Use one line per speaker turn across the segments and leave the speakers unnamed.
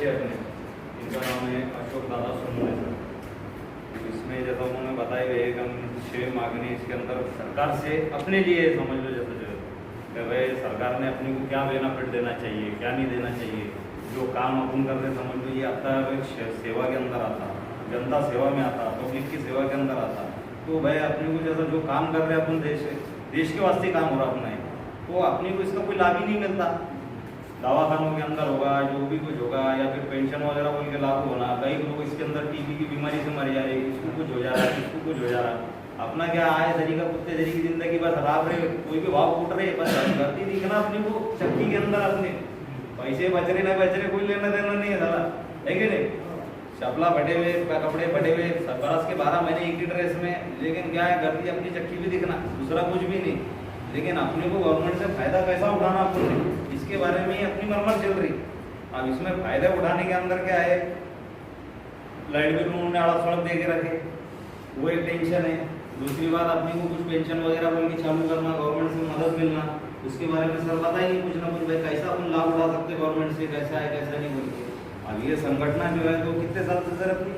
अध्यक्ष अपने। इनका नाम है अशोक दादा सोनवणे सर। इसमें जैसा उन्होंने बताया गया है हम छः मांगने इसके अंदर सरकार से अपने लिए समझ लो जैसे जो कि भाई सरकार ने अपने को क्या बेनिफिट देना चाहिए, क्या नहीं देना चाहिए। जो काम अपन कर रहे समझ लो ये आता है सेवा के अंदर आता जनता सेवा में आता पब्लिक की सेवा के अंदर आता तो भाई अपने को जैसा जो काम कर रहे हैं अपन देश देश के वास्ते काम हो रहा अपना। है तो अपने को इसका कोई लाभ ही नहीं मिलता। दवाखानों के अंदर होगा, जो भी कुछ होगा, या फिर पेंशन वगैरह बोल के लागू होना, कई लोग इसके अंदर टीबी की बीमारी से मर जा रहे इसको कुछ हो जा रहा है, इसको कुछ हो जा रहा है। अपना क्या आए तरीका कुत्ते तरीके की ज़िंदगी बस रात रहे, कोई भी भाव फूट रहे, बस धरती दिखना अपने को चक्की के अंदर अपने। पैसे बच रहे, ना बच रहे, कोई लेना देना नहीं है साला, है कि नहीं? चपला फटे हुए कपड़े फटे हुए बरस के बारह महीने एक ही ड्रेस में, लेकिन क्या है गर्दी अपनी चक्की भी दिखना, दूसरा कुछ भी नहीं। लेकिन अपने को गवर्नमेंट से फ़ायदा कैसा उठाना अपने? इसके बारे में अपनी मरमत चल रही। अब इसमें फ़ायदे उठाने के अंदर क्या है? लाइट बिल उन्होंने अड़क सड़क दे के रखे। वो एक टेंशन है। दूसरी बात, अपने को कुछ पेंशन वगैरह बोल के चालू करना गवर्नमेंट से मदद मिलना, उसके बारे में सर बताइए कुछ ना कुछ। भाई, कैसा अपन लाभ उठा सकते गवर्नमेंट से? कैसा है, कैसा नहीं बोल के अब ये संगठना जो है तो कितने साल से सर अपनी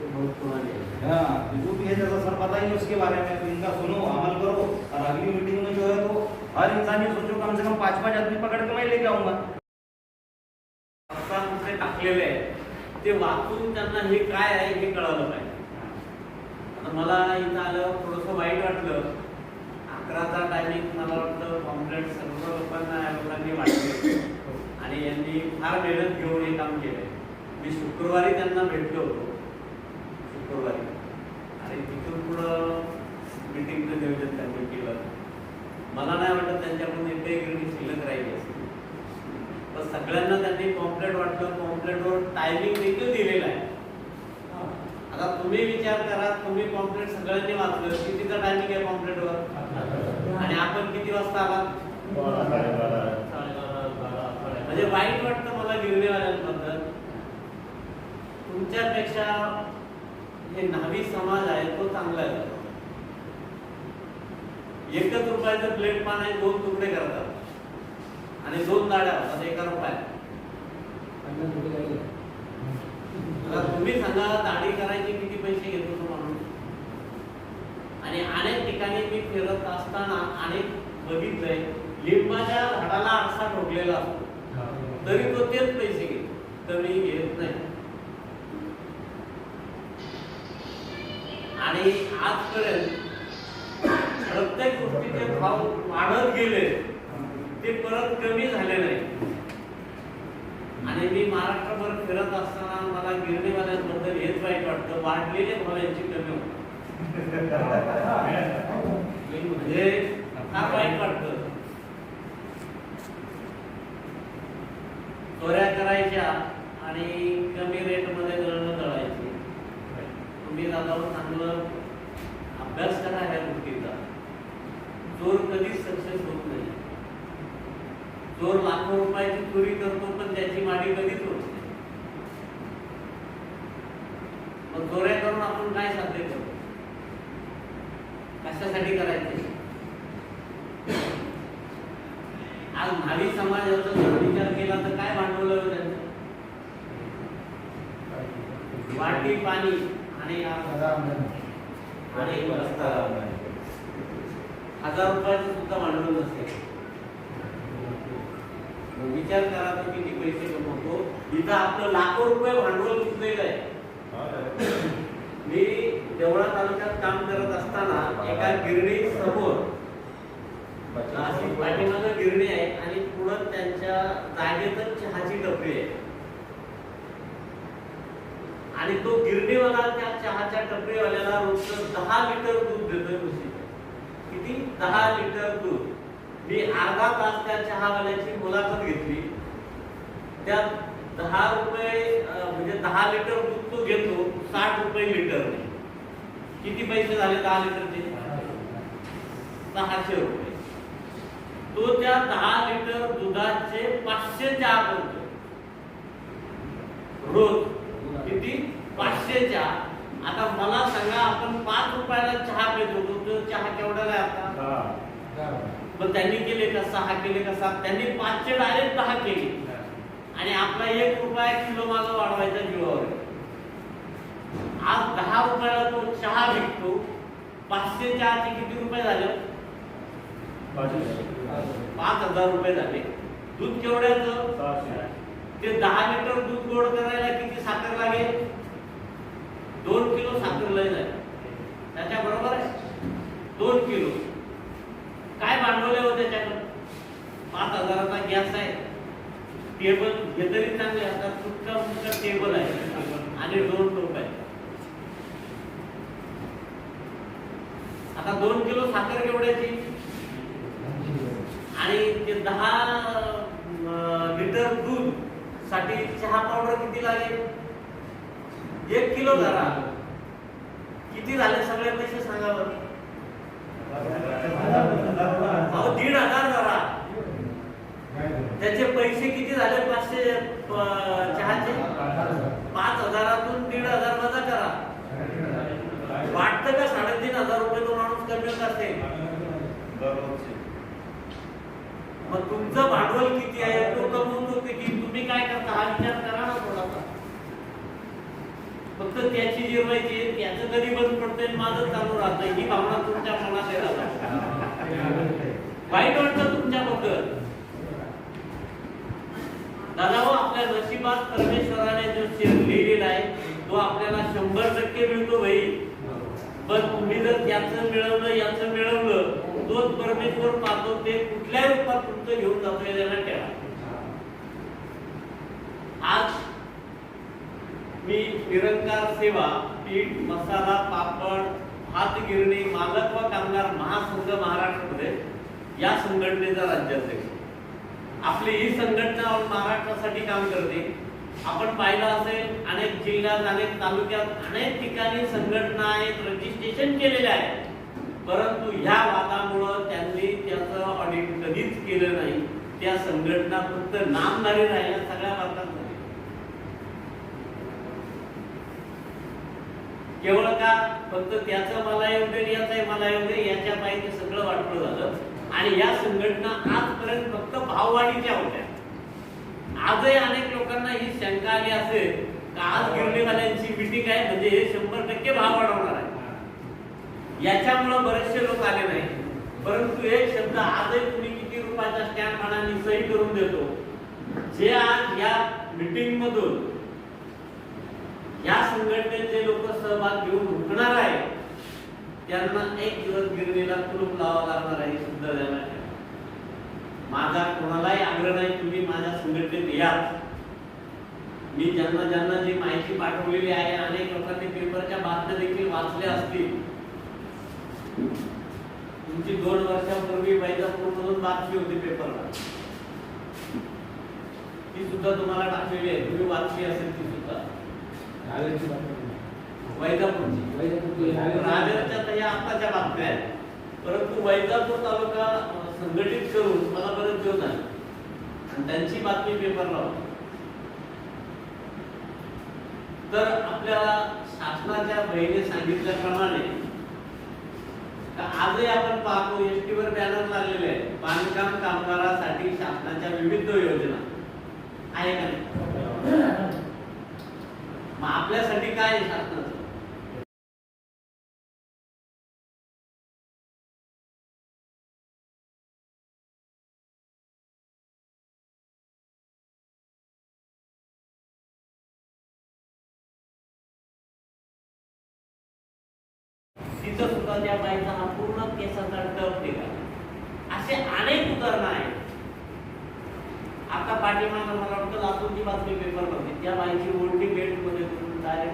हैं।
हाँ तो जो भी है जैसा सर बताइए उसके बारे में तो इनका सुनो अमल करो. और अगली मीटिंग में जो है तो हर इंसान ये सोचो कम से कम पाँच पाँच आदमी पकड़ के मैं लेके आऊंगा.
कुठे टाकलेले आहे? ते वाचून त्यांना हे काय आहे हे कळालं पाहिजे आता मला इथं आलं थोडंसं वाईट वाटलं. अकराचा टायमिंग मला वाटतं कॉम्प्लेट सर्व लोकांना या लोकांनी वाटले. आणि यांनी फार मेहनत घेऊन हे काम केलंय. मी शुक्रवारी त्यांना भेटलो होतो. शुक्रवारी आणि तिथून पुढं मिटिंगचं नियोजन त्यांनी केलं. मला नाही वाटत त्यांच्याकडून गिरणी शिल्लक राहिली असेल. पण सगळ्यांना त्यांनी कॉम्प्लेट वाटलं. कॉम्प्लेटवर टायमिंग देखील दिलेला आहे. आता तुम्ही विचार करा तुम्ही कॉम्प्लेट सगळ्यांनी वाचलं. कितीचा टायमिंग आहे कॉम्प्लेटवर आणि आपण किती वाजता आलात? म्हणजे वाईट वाटतं मला गिरणीवाल्यांबद्दल. तुमच्यापेक्षा हे न्हावी समाज आहे तो चांगला आहे. एकच रुपयाचं प्लेट पान आहे दोन तुकडे करतात. आणि दोन दाड्या होतात एका रुपयात. आता तुम्ही सांगा दाढी करायचे किती पैसे घेतो तो माणूस? आणि अनेक ठिकाणी मी फिरत असताना अनेक बघितलंय लिंबाच्या झाडाला आरसा ठोकलेला असतो. तरी तो तेच पैसे घेतो. कमी घेत नाही. आणि आजपर्यंत प्रत्येक गोष्टीचे भाव वाढत गेले ते परत कमी झाले नाही. आणि मी महाराष्ट्रभर फिरत असताना मला गिरणीवाल्यांबद्दल हेच वाईट वाटतं. वाढलेले भाव यांची कमी होत. म्हणजे फार वाईट वाटतं. चोऱ्या करायच्या आणि कमी रेटमध्ये दळणं दळायची तुम्ही दादावर चांगलं अभ्यास करा ह्या गोष्टीचा. चोर कधीच सक्सेस होत नाही. चोर लाखो रुपयाची चोरी करतो पण त्याची माडी कधीच होत नाही. मग चोऱ्या करून आपण काय साध्य करतो कशासाठी करायचे? आज न्हावी समाजाचा जर विचार केला तर काय भांडवलं त्यांचं? वाटी पाणी. आणि आणि रस्ता हजार रुपयाचं सुद्धा भांडवल नसते. मग विचार करा तर किती पैसे कमवतो. इथं आपलं लाखो रुपये भांडवल गुंतलेलं आहे. मी देवळा तालुक्यात काम करत असताना एका गिरणी समोर अशी पाठीमागं गिरणी आहे आणि पुढं त्यांच्या जागेतच चहाची टपरी आहे. आणि तो गिरणीवाला त्या चहाच्या टपरीवाल्याला रोजचं दहा लिटर दूध देतोय म्हशीचं. किती? दहा लिटर दूध. मी अर्धा तास त्या चहावाल्याची मुलाखत घेतली. त्या दहा रुपये म्हणजे दहा लिटर दूध तो घेतो साठ रुपये लिटर. किती पैसे झाले दहा लिटरचे? सहाशे रुपये. तो त्या दहा लिटर दुधाचे पाचशे चहा करतो रोज. पाचशे चहा आता मला सांगा आपण पाच रुपयाला चहा पितो तो- तो चहा आहे आता? पण त्यांनी केले का सहा केले का सात? त्यांनी पाचशे डायरेक्ट दहा केले. आणि आपला एक रुपया किलो माझा वाढवायचा जीवावर. आज दहा रुपयाला तो चहा विकतो पाचशे चहाचे किती रुपये झाले? पाच हजार रुपये झाले. दूध केवढ्याचं? ते दहा लिटर दूध गोड करायला किती साखर लागेल? दोन किलो साखर लय झाली. त्याच्या बरोबर आहे. दोन किलो. काय भांडवले होते हो पाच हजाराचा गॅस आहे. टेबल हे तरी चांगले. आता तुटका तुटका टेबल आहे? आणि दोन रुपये आता दोन किलो साखर केवढ्याची? आणि ते दहा लिटर दूधसाठी चहा पावडर किती लागेल? एक किलो धरा किती झाले सगळे पैसे सांगा बरं. अहो दीड हजार धरा त्याचे पैसे किती झाले? पाचशे चहाचे? पाच हजारातून दीड हजार वजा करा. वाटतं का साडेतीन हजार रुपये तो माणूस कमी असेल? मग तुमचं भांडवल किती आहे? तो कमवतो किती तुम्ही काय करता? हा विचार करा ना थोडासा. फक्त त्याची जिरवायची आहे, त्याचं कधी बंद पडतंय माझं चालू राहतंय. ही भावना तुमच्या मनात येतात वाईट वाटतं तुमच्याबद्दल दादा हो आपल्या नशिबात परमेश्वराने जो शेर लिहिलेला आहे तो आपल्याला शंभर टक्के मिळतो भाई. पण तुम्ही जर त्याचं मिळवलं याचं मिळवलं तोच परमेश्वर पाहतो ते कुठल्याही रूपात तुमचं घेऊन जातो याला ठेवा आज मी निरंकार सेवा पीठ मसाला पापड हात गिरणी मालक व कामगार महासंघ महाराष्ट्रामध्ये या संघटनेचा राज्याध्यक्ष. आपली ही संघटना महाराष्ट्रासाठी काम करते. आपण पाहिलं असेल अनेक जिल्ह्यात अनेक तालुक्यात अनेक ठिकाणी संघटना आहेत रजिस्ट्रेशन केलेले आहे परंतु ह्या वादामुळं त्यांनी त्याचं ऑडिट कधीच केलं नाही. त्या संघटना फक्त नामधारी राहिल्या सगळ्या भारतात केवळ का? फक्त त्याचं मला एवढे याचं मला एवढे याच्या ते सगळं वाटलं झालं. आणि या संघटना आजपर्यंत फक्त भाववाढीच्या होत्या. आजही अनेक लोकांना ही शंका आली असेल का आज गिरणीवाल्यांची मिटिंग आहे म्हणजे हे शंभर टक्के भाव वाढवणार आहे. याच्यामुळं बरेचसे लोक आले नाही. परंतु एक शब्द आजही तुम्ही किती रुपयाचा स्टॅम्प आणा मी सही करून देतो. जे आज या मीटिंग मधून या संघटनेचे लोक सहभाग घेऊन उठणार आहे त्यांना एक दिवस गिरणीला कुलूप लावा लागणार आहे सुद्धा द्यायला माझा कोणालाही आग्रह नाही तुम्ही माझ्या संघटनेत या. मी ज्यांना ज्यांना जी माहिती पाठवलेली आहे अनेक लोकांनी पेपरच्या बातम्या देखील वाचल्या असतील. तुमची दोन वर्षापूर्वी वैजापूरमधून बातमी होती पेपरला. ती सुद्धा तुम्हाला टाकलेली आहे. तुम्ही वाचली असेल ती सुद्धा. वैजापूरची. तर या आत्ताच्या बातम्या आहेत. परंतु वैजापूर तालुका संघटित करून मला बरेच दिवस झाले. आणि त्यांची बातमी पेपरला होती. तर आपल्याला शासनाच्या बहिणी सांगितल्याप्रमाणे आजही आपण पाहतो एस टी वर बॅनर लागलेले आहे बांधकाम कामगारासाठी शासनाच्या विविध योजना. आहे का नाही? आपल्यासाठी काय आहे शासनाचं तिथं सुद्धा त्या बाईचा हा पूर्ण केसाचा टप निघाला असे अनेक उदाहरणं आहेत. आता पाठीमागं मला वाटतं लातूरची बातमी पेपरमध्ये त्या बाईची ओढणी बेल्ट सारे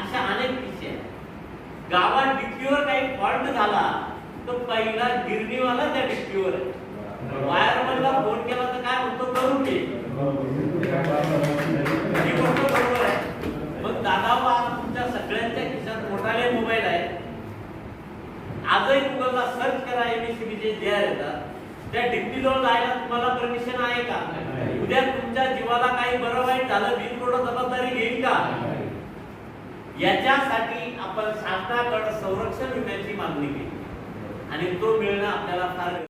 अशा अनेक किस्से आहेत. गावात डिक्कीवर काही फॉल्ट झाला तर पहिला गिरणीवाला त्या डिक्कीवर वायर मधला फोन केला तर काय म्हणतो करून घे ही गोष्ट बरोबर आहे. मग दादा बा तुमच्या सगळ्यांच्या खिशात मोठाले मोबाईल आहे आजही गुगलला सर्च करा एबीसीबीचे जे आर त्या डिक्कीजवळ जायला तुम्हाला परमिशन आहे का. उद्या तुमच्या जीवाला काही बरं वाईट झालं बिन रोड जबाबदारी घेईल का? याच्यासाठी आपण शासनाकडे संरक्षण विम्याची मागणी केली. आणि तो मिळणं आपल्याला फार